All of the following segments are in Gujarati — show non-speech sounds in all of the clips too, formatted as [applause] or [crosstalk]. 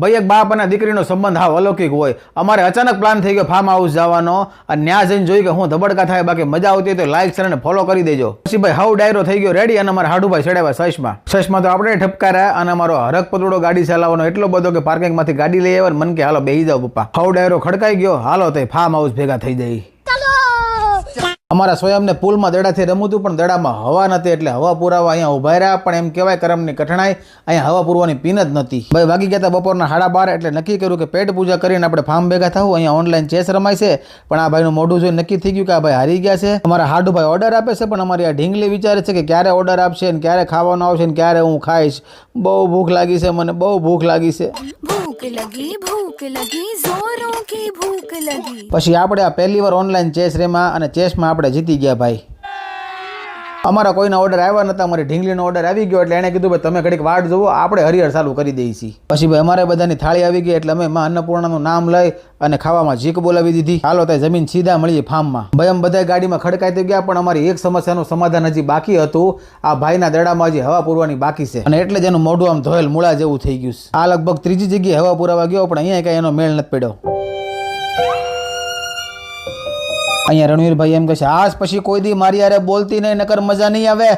ભાઈ, એક બાપ અને દીકરીનો સંબંધ હાવ અલૌકિક હોય. અમારે અચાનક પ્લાન થઈ ગયો ફાર્મ હાઉસ જવાનો અને ન્યા જઈને જોઈ કે હું ધબડકા થાય, બાકી મજા આવતી હોય તો લાઈક શેર અને ફોલો કરી દેજો. પછી ભાઈ, હાવ ડાયરો થઈ ગયો રેડી અને અમારા હાડુભાઈ ચડાવ્યા સશમાં સશમાં તો આપણે ઠપકાર્યા અને અમારો હરક પતળો ગાડી ચલાવવાનો એટલો બધો કે પાર્કિંગમાંથી ગાડી લઈ આવ્યા મન કે, હાલો, બેહી જાઓ પપ્પા. હાવ ડાયરો ખડકાઈ ગયો, હાલો તો ફાર્મ હાઉસ ભેગા થઈ જાય. અમારા સ્વયંને પુલમાં દડાથી રમતું, પણ દડામાં હવા નથી, એટલે હવા પુરાવા અહીંયા ઊભા રહ્યા, પણ એમ કહેવાય કરમની કઠણાઈ, અહીંયા હવા પૂરવાની પીન જ નથી. ભાઈ, વાગી ગયા હતા બપોરના સાડા બાર, એટલે નક્કી કર્યું કે પેટ પૂજા કરીને આપણે ફાર્મ ભેગા થવું, અહીંયા ઓનલાઈન ચેસ રમાય છે, પણ આ ભાઈનું મોઢું જોઈને નક્કી થઈ ગયું કે આ ભાઈ હારી ગયા છે. અમારા હાડુભાઈ ઓર્ડર આપે છે, પણ અમારી આ ઢીંગલી વિચારે છે કે ક્યારે ઓર્ડર આપશે અને ક્યારે ખાવાનું આવશે ને ક્યારે હું ખાઈશ. બહુ ભૂખ લાગી છે મને, બહુ ભૂખ લાગી છે. ભૂખ લગી ભૂખ લગી જોરો કી ભૂખ લગી. પછી આપણે આ પહેલી વાર ઓનલાઈન ચેસ રેમાં અને ચેસમાં આપણે જીતી ગયા ભાઈ. અમારા કોઈના ઓર્ડર આવ્યા નતા, અમારી ઢીંગલીનો ઓર્ડર આવી ગયો એટલે એણે કીધું, ભાઈ, તમે ઘડીક વાટ જુઓ, આપણે હરિહર ચાલુ કરી દઈએ છીએ પછી ભાઈ, અમારે બધાની થાળી આવી ગઈ એટલે અમે માં અન્નપૂર્ણાનું નામ લઈ અને ખાવામાં જીક બોલાવી દીધી. હાલો ત્યાં જમીન સીધા મળીએ ફાર્મમાં. ભાઈ અમે બધા ગાડીમાં ખડકાઈ તો ગયા, પણ અમારી એક સમસ્યાનું સમાધાન હજી બાકી હતું. આ ભાઈના દડામાં હજી હવા પૂરવાની બાકી છે. અને એટલે જ એનું મોઢું આમ ધોયેલ મૂળા જેવું થઈ ગયું છે. આ લગભગ ત્રીજી જગ્યાએ હવા પુરાવા ગયો, પણ અહીંયા કાંઈ એનો મેળ નથી પડ્યો. અહીંયા રણવીરભાઈ એમ કહે છે આજ પછી કોઈ દી મારી યારે બોલતી નહીં નકર મજા નહીં આવે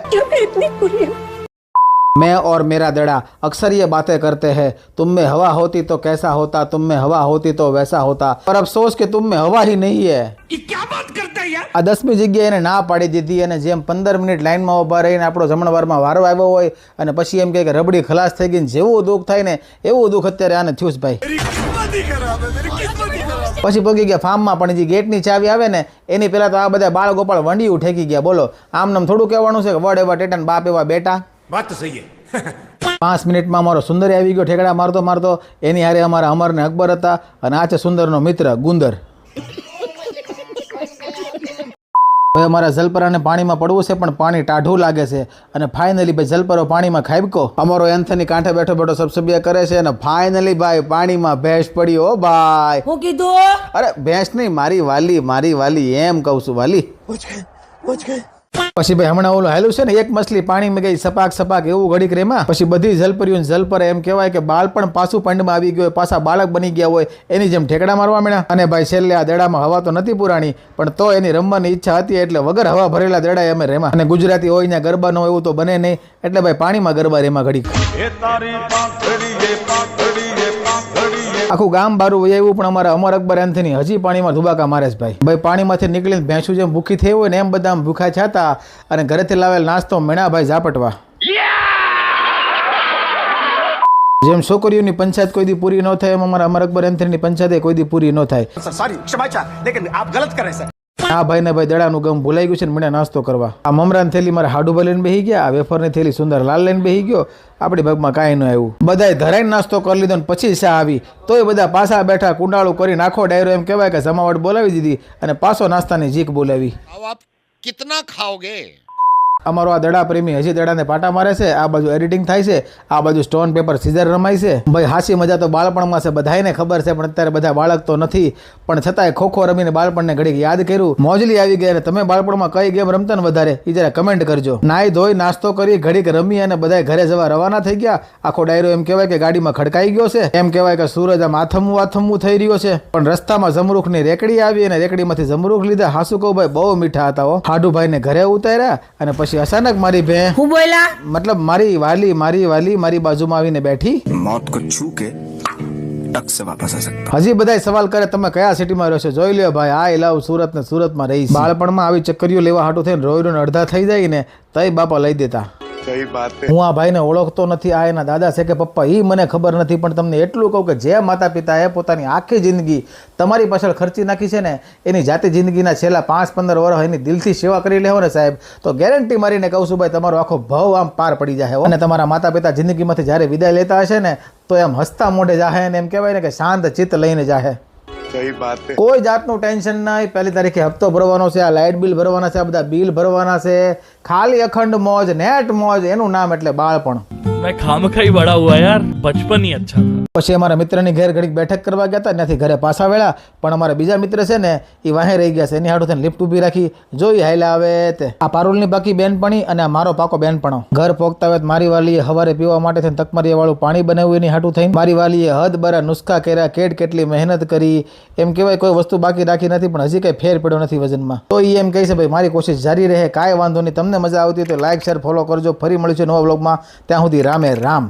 मैं और मेरा दड़ा अक्सर ये बातें करते हैं तुम में हवा होती तो कैसा होता तुम में हवा होती तो वैसा होता पर अफसोस कि तुम में हवा ही नहीं है આ દસમી જગ્યાએ એને ના પાડી દીધી અને જેમ પંદર મિનિટ લાઈનમાં ઊભા રહીને આપણો જમણવારમાં વારો આવ્યો હોય અને પછી એમ કહે કે રબડી ખલાસ થઈ ગઈ ને જેવું દુઃખ થાય ને એવું દુઃખ અત્યારે આને થયું છે ભાઈ પછી પગી ગયા ફાર્મમાં પણ જે ગેટની ચાવી આવે ને એની પહેલાં તો આ બધા બાળ ગોપાળ વંડિયું ઠેકી ગયા. બોલો આમ નામ થોડું કહેવાનું છે કે વડ એવા ટેટન બાપ એવા બેટા? વાત સહી [laughs] પાંચ મિનિટમાં મારો સુંદર આવી ગયો ઠેકડા મારતો મારતો. એની હારે અમારા અમર ને અકબર હતા અને આ છે સુંદરનો મિત્ર ગુંદર. હવે અમારા જલપરાને પાણીમાં પડવું છે પણ પાણી ટાઢું લાગે છે. અને ફાઇનલી ભાઈ જલપરો પાણીમાં ખાબકો અમારો એન્થની કાંઠે બેઠો બેઠો સબસબિયા કરે છે અને ફાઇનલી ભાઈ પાણીમાં ભેંસ પડી. ઓ ભાઈ. હું કીધું? અરે ભેંસ નહીં મારી વાલી મારી વાલી એમ કહું છું વાલી. પછી ભાઈ હમણાં ઓલું હાલ્યું છે ને એક મછલી પાણીમાં ગઈ સપાક સપાક એવું ઘડીક રેમાં. પછી બધી જલપરીઓ ને જલપર એમ કહેવાય કે બાળપણ પાછું પંડમાં આવી ગયું હોય, પાછા બાળક બની ગયા હોય એની જેમ ઠેકડા મારવા મળ્યા અને ભાઈ છેલ્લે આ દડામાં હવા તો નથી પુરાણી પણ તો એની રમવાની ઈચ્છા હતી એટલે વગર હવા ભરેલા દડા અમે રેમાં. અને ગુજરાતી હોય ને ગરબા ન હોય એવું તો બને નહીં એટલે ભાઈ પાણીમાં ગરબા રેમાં ઘડીક. આખું ગામ બારું વૈયાવ્યું પણ અમારા અમર અકબર એન્થની હજી પાણીમાં ધુબાકા મારે છે ભાઈ. ભાઈ, પાણીમાંથી નીકળીને ભેંસું જેમ ભૂખી થયું હોય ને એમ બધા ભૂખા છાતા અને ઘરેથી લાવેલ નાસ્તો મેણાભાઈ ઝાપટવા. જેમ છોકરીઓની પંચાયત કોઈ દી પૂરી ન થાય, એમ અમારા અમર અકબર એન્થની પંચાયતે કોઈ દી પૂરી ન થાય. સર સોરી ક્ષમા લેકિન આપ ગલત કરે છે. આ ભાઈ ને ભાઈ દડાનું ગમ ભૂલાઈ ગયું છે ને મને નાસ્તો કરવા. આ મમરાન થેલી મારે હાડુભા લઈને બેસી ગયા, આ વેફરની થેલી સુંદર લાલ લઈને બેસી ગયો. આપણી ભાગમાં કાંઈ ન આવ્યું. બધાએ ધરાઈને નાસ્તો કરી લીધો ને પછી શા આવી. તોય બધા પાછા બેઠા કુંડાળું કરી નાખો ડાયરો એમ કહેવાય કે જમાવટ બોલાવી દીધી અને પાછો નાસ્તાની જીક બોલાવી. કેટલા ખાઓગે? અમારો આ દડા પ્રેમી હજી દડાને પાટા મારે છે, આ બાજુ એડિટિંગ થાય છે, આ બાજુ સ્ટોન પેપર સીઝર રમાય છે. ભાઈ, હાસી મજા તો બાળપણમાં છે બધાને ખબર છે, પણ અત્યારે બધા બાળક તો નથી. પણ છતાંય ખોખો રમીને બાળપણને ઘડીક યાદ કર્યું. મોજલી આવી ગઈ અને તમે બાળપણમાં કઈ ગેમ રમતા ને વધારે એ જરા કમેન્ટ કરજો. નાઈ ધોઈ નાસ્તો કરી ઘડીક રમી અને બધા ઘરે જવા રવાના થઈ ગયા. આખો ડાયરો એમ કહેવાય કે ગાડીમાં ખડકાઈ ગયો છે. એમ કહેવાય કે સૂરજ આમ આથમવું આથમવું થઈ રહ્યો છે. પણ રસ્તામાં જમરૂખની રેકડી આવી અને રેકડીમાંથી જમરૂખ લીધા. હાસુ કહું, ભાઈ, બહુ મીઠા હતા હાડુભાઈને ઘરે ઉતાર્યા અને પછી પછી અચાનક મારી ભેં હું બોલા મતલબ મારી વાલી મારી વાલી મારી બાજુમાં આવીને બેઠી. મોત કો છૂ કે ટક સે વાપસ આ સકતા. હજી બધાય સવાલ કરે તમે કયા સિટીમાં રહ્યો છો? જોઈ લ્યો ભાઈ આઈ લવ સુરત ને સુરતમાં રહી બાળપણમાં આવી ચક્કરીઓ લેવા હાટું થઈને રોયડો અડધા થઈ જાય ને તય બાપા લઈ દેતા. હું આ ભાઈને ઓળખતો નથી, આ એના દાદા છે કે પપ્પા એ મને ખબર નથી, પણ તમને એટલું કહું કે જે માતા પિતાએ પોતાની આખી જિંદગી તમારી પાછળ ખર્ચી નાખી છે ને, એની જાતિ જિંદગીના છેલ્લા પાંચ પંદર વર્ષ એની દિલથી સેવા કરી લેવો ને સાહેબ, તો ગેરંટી મારીને કહું છું ભાઈ, તમારો આખો ભાવ આમ પાર પડી જાય અને તમારા માતા પિતા જિંદગીમાંથી જ્યારે વિદાય લેતા હશે ને, તો એમ હસતા મોઢે જાહે ને એમ કહેવાય ને કે શાંત ચિત્ત લઈને જાહે. કોઈ જાતનું ટેન્શન નહીં. પહેલી તારીખે હપ્તો ભરવાનો છે, આ લાઇટ બિલ ભરવાના છે, આ બધા બિલ ભરવાના છે. ખાલી અખંડ મોજ, નેટ મોજ, એનું નામ એટલે બાળપણ. मैं खाम खाई बड़ा हुआ यार बचपन ही अच्छा था પછી અમારા મિત્રની ઘેર ઘડીક બેઠક કરવા ગયા હતા ત્યાંથી ઘરે પાછા વેળા પણ અમારા બીજા મિત્ર છે ને એ વાહે રહી ગયા છે એની હાડું થઈને લિફ્ટ ઊભી રાખી જોઈ હાઈલા આવે તે આ પારુલની બાકી બેનપણી અને આ મારો પાકો બેનપણો ઘર પોગતા હોય મારી વાલીએ હવારે પીવા માટે થઈને તકમરિયા વાળું પાણી બનાવ્યું એની હાટું થઈને મારી વાલીએ હદ બરા નુસ્ખા કર્યા કેટ કેટલી મહેનત કરી એમ કહેવાય કોઈ વસ્તુ બાકી રાખી નથી પણ હજી કંઈ ફેર પડ્યો નથી વજનમાં તો એ એમ કહે છે ભાઈ મારી કોશિશ જારી રહે કાંઈ વાંધો નહીં તમને મજા આવતી હોય તો લાઈક શેર ફોલો કરજો ફરી મળીશું નવા બ્લોગમાં ત્યાં સુધી રામે રામ.